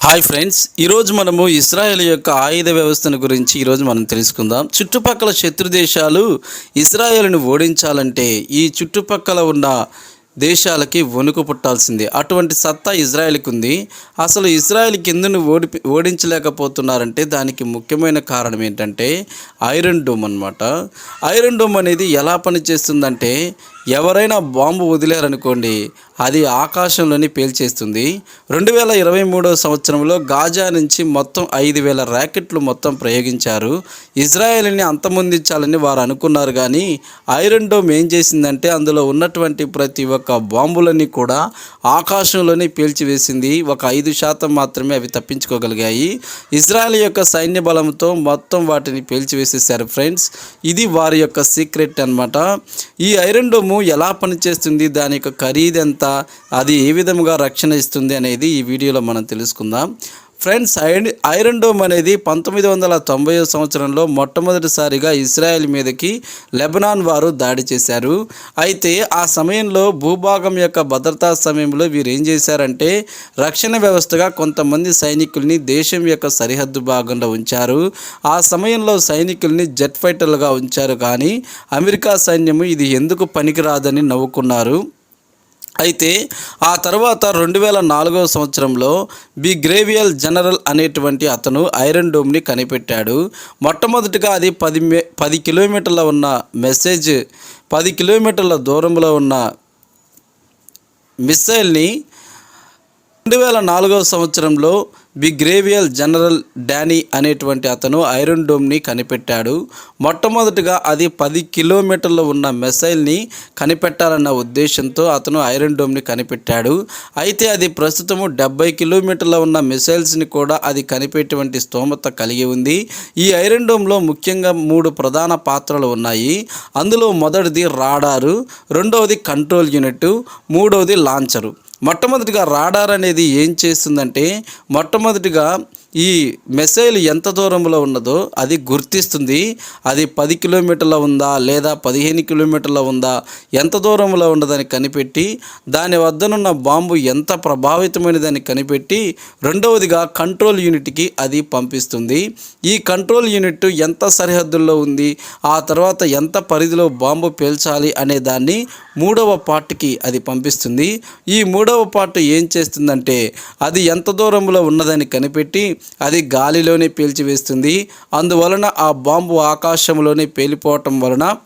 Hi friends ఈరోజు మనము Israel యొక్క ఆయుధ వ్యవస్థను గురించి ఈరోజు మనం తెలుసుకుందాం. చుట్టుపక్కల శత్రు దేశాలు ఇస్రాయేల్ను ఓడించాలంటే ఈ చుట్టుపక్కల ఉన్న దేశాలకి వణుకు పుట్టాల్సిందే. అటువంటి సత్తా ఇజ్రాయెల్కి ఉంది. అసలు ఇజ్రాయెల్ కిందను ఓడి ఓడించలేకపోతున్నారంటే దానికి ముఖ్యమైన కారణం ఏంటంటే ఐరన్ డోమ్ అన్నమాట. ఐరన్ డోమ్ అనేది ఎలా పనిచేస్తుందంటే ఎవరైనా బాంబు వదిలేరనుకోండి అది ఆకాశంలోని పేల్చేస్తుంది. రెండు వేల ఇరవై మూడో సంవత్సరంలో గాజా నుంచి మొత్తం ఐదు వేల ర్యాకెట్లు మొత్తం ప్రయోగించారు. ఇజ్రాయెల్ని అంతమొందించాలని వారు అనుకున్నారు కానీ ఐరన్ డోమ్ ఏం చేసిందంటే అందులో ఉన్నటువంటి ప్రతి ఒక్క బాంబులని కూడా ఆకాశంలోనే పేల్చివేసింది. ఒక ఐదు శాతం మాత్రమే అవి తప్పించుకోగలిగాయి. ఇజ్రాయెల్ యొక్క సైన్య బలంతో మొత్తం వాటిని పేల్చివేసేసారు ఫ్రెండ్స్. ఇది వారి యొక్క సీక్రెట్ అన్నమాట. ఈ ఐరన్ డోమ్ ఎలా పనిచేస్తుంది దాని యొక్క ఖరీదెంత అది ఏ విధముగా రక్షణ ఇస్తుంది అనేది ఈ వీడియోలో మనం తెలుసుకుందాం. ఫ్రెండ్స్ ఐరన్ ఐరన్ డోమ్ అనేది పంతొమ్మిది వందల తొంభై సంవత్సరంలో మొట్టమొదటిసారిగా ఇస్రాయెల్ మీదకి లెబనాన్ వారు దాడి చేశారు. అయితే ఆ సమయంలో భూభాగం యొక్క భద్రతా సమయంలో వీరు ఏం చేశారంటే రక్షణ వ్యవస్థగా కొంతమంది సైనికుల్ని దేశం యొక్క సరిహద్దు భాగంలో ఉంచారు. ఆ సమయంలో సైనికుల్ని జెట్ ఫైటర్లుగా ఉంచారు కానీ అమెరికా సైన్యము ఇది ఎందుకు పనికిరాదని నవ్వుకున్నారు. అయితే ఆ తర్వాత రెండు వేల నాలుగవ సంవత్సరంలో బి గ్రేవియల్ జనరల్ అనేటువంటి అతను ఐరన్ డోమ్ని కనిపెట్టాడు. మొట్టమొదటిగా అది పది మే పది కిలోమీటర్ల ఉన్న మెసేజ్ పది కిలోమీటర్ల దూరంలో ఉన్న మిస్సైల్ని రెండు వేల నాలుగవ సంవత్సరంలో బిగ్రేవియల్ జనరల్ డానీ అనేటువంటి అతను ఐరన్ డోమ్ని కనిపెట్టాడు. మొట్టమొదటిగా అది పది కిలోమీటర్లు ఉన్న మిసైల్ని కనిపెట్టాలన్న ఉద్దేశంతో అతను ఐరన్ డోమ్ని కనిపెట్టాడు. అయితే అది ప్రస్తుతము డెబ్బై కిలోమీటర్ల ఉన్న మిసైల్స్ని కూడా అది కనిపెట్టేటువంటి స్తోమత కలిగి ఉంది. ఈ ఐరన్ డోమ్లో ముఖ్యంగా మూడు ప్రధాన పాత్రలు ఉన్నాయి. అందులో మొదటిది రాడారు రెండవది కంట్రోల్ యూనిట్ మూడవది లాంచరు. మొట్టమొదటిగా రాడార్ అనేది ఏం చేస్తుందంటే మొట్టమొదటిగా ఈ మెసైల్ ఎంత దూరంలో ఉన్నదో అది గుర్తిస్తుంది. అది పది కిలోమీటర్ల ఉందా లేదా పదిహేను కిలోమీటర్ల ఉందా? ఎంత దూరంలో ఉన్నదని కనిపెట్టి దాని వద్దనున్న బాంబు ఎంత ప్రభావితమైనదని కనిపెట్టి రెండవదిగా కంట్రోల్ యూనిట్కి అది పంపిస్తుంది. ఈ కంట్రోల్ యూనిట్ ఎంత సరిహద్దుల్లో ఉంది? ఆ తర్వాత ఎంత పరిధిలో బాంబు పేల్చాలి అనే దాన్ని మూడవ పార్ట్కి అది పంపిస్తుంది. ఈ మూడవ పార్ట్ ఏం చేస్తుందంటే అది ఎంత దూరంలో ఉన్నదని కనిపెట్టి అది గాలిలోనే పీల్చివేస్తుంది. అందువలన ఆ బాంబు ఆకాశంలోనే పేలిపోవటం వలన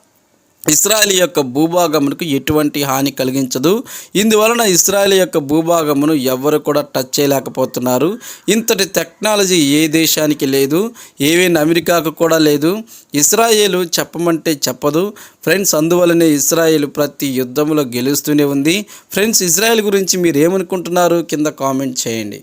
ఇస్రాయల్ యొక్క భూభాగమునకు ఎటువంటి హాని కలిగించదు. ఇందువలన ఇస్రాయల్ యొక్క భూభాగమును ఎవ్వరు కూడా టచ్ చేయలేకపోతున్నారు. ఇంతటి టెక్నాలజీ ఏ దేశానికి లేదు ఏవైనా అమెరికాకు కూడా లేదు. ఇస్రాయేలు చెప్పమంటే చెప్పదు. ఫ్రెండ్స్ అందువలనే ఇస్రాయేల్ ప్రతి యుద్ధంలో గెలుస్తూనే ఉంది. ఫ్రెండ్స్ ఇజ్రాయెల్ గురించి మీరు ఏమనుకుంటున్నారు కింద కామెంట్ చేయండి.